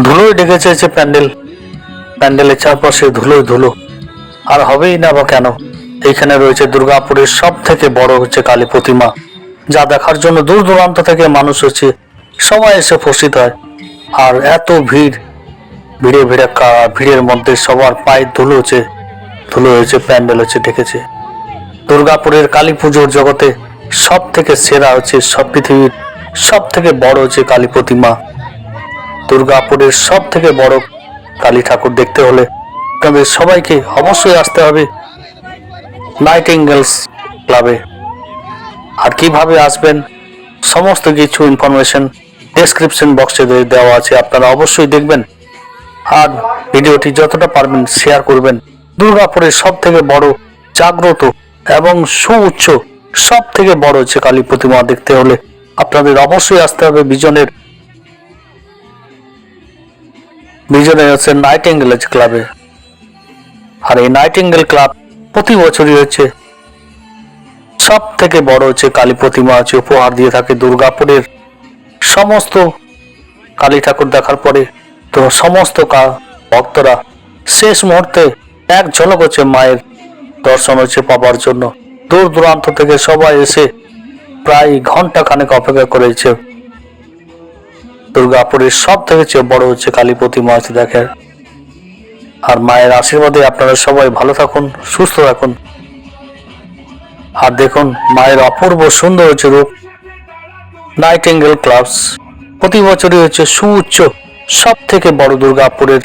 ধুলোয় ডেকেছে যে প্যান্ডেল। প্যান্ডেলের চারপাশে ধুলোয় ধুলো। আর হবেই না বা কেন? এইখানে রয়েছে দুর্গাপুরের সব থেকে বড় হচ্ছে কালী প্রতিমা। যা দেখার জন্য দূর দূরান্ত থেকে মানুষ হচ্ছে সবাই এসে উপস্থিত হয়। আর এত ভিড়, ভিড়ে ভিড়ে কা- ভিড়ের মধ্যে সবার পায়ে ধুলো হচ্ছে, ধুলো হয়েছে, প্যান্ডেল হচ্ছে ডেকেছে দুর্গাপুরের কালী পুজোর জগতে সব থেকে সেরা হচ্ছে সব পৃথিবীর সব থেকে বড় হচ্ছে কালী প্রতিমা। দুর্গাপুরের সব থেকে বড় কালী ঠাকুর দেখতে হলে আপনাদের সবাইকে অবশ্যই আসতে হবে নাইট নাইটিঙ্গেলস ক্লাবে। আর কীভাবে আসবেন, সমস্ত কিছু ইনফরমেশন ডেসক্রিপশন বক্সে দেওয়া আছে, আপনারা অবশ্যই দেখবেন। আর ভিডিওটি যতটা পারবেন শেয়ার করবেন। দুর্গাপুরের সব থেকে বড় জাগ্রত এবং সুউচ্চ সব থেকে বড় হচ্ছে কালী প্রতিমা দেখতে হলে আপনাদের অবশ্যই আসতে হবে বিজনের বিজনে হচ্ছে নাইটিঙ্গেল ক্লাবে আর এই নাইটিঙ্গেল ক্লাব প্রতি বছরই হচ্ছে সব থেকে বড় হচ্ছে কালী প্রতিমা আছে উপহার দিয়ে থাকে দুর্গাপুরের সমস্ত কালী ঠাকুর দেখার পরে তো সমস্ত ভক্তরা শেষ মুহূর্তে এক ঝলক হচ্ছে মায়ের দর্শন হচ্ছে পাবার জন্য। দূর দূরান্ত থেকে সবাই এসে প্রায় ঘণ্টা খানেক অপেক্ষা করেছে। দুর্গাপুরের সব থেকে চেয়ে বড় হচ্ছে কালী প্রতিমা আছে দেখে আর মায়ের আশীর্বাদে আপনারা সবাই ভালো থাকুন, সুস্থ থাকুন। আর দেখুন, মায়ের অপূর্ব সুন্দর হচ্ছে রূপ নাইটিঙ্গেল ক্লাবস প্রতি বছরই হচ্ছে সুউচ্চ সব থেকে বড় দুর্গাপুরের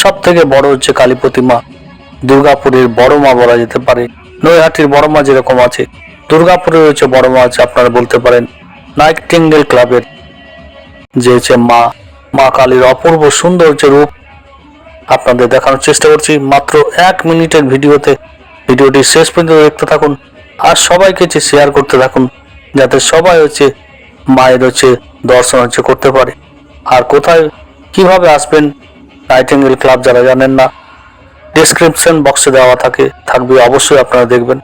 সব থেকে বড় হচ্ছে কালী প্রতিমা। দুর্গাপুরের বড় মা বলা যেতে পারে। নৈহাটির বড় মা যেরকম আছে দুর্গাপুরের হচ্ছে বড় মা আছে, আপনারা বলতে পারেন। নাইট নাইটিঙ্গেল ক্লাবের যে হচ্ছে মা মা কালীর অপূর্ব সুন্দর হচ্ছে রূপ আপনাদের দেখানোর চেষ্টা করছি মাত্র এক মিনিটের ভিডিওতে। ভিডিওটি শেষ পর্যন্ত দেখতে থাকুন আর সবাইকে হচ্ছে শেয়ার করতে থাকুন, যাতে সবাই হচ্ছে মায়ের হচ্ছে দর্শন হচ্ছে করতে পারে। আর কোথায় কীভাবে আসবেন নাইটিঙ্গেল ক্লাব যারা জানেন না ডিসক্রিপশন বক্সে দেওয়া থাকে, থাকবে অবশ্যই আপনারা দেখবেন।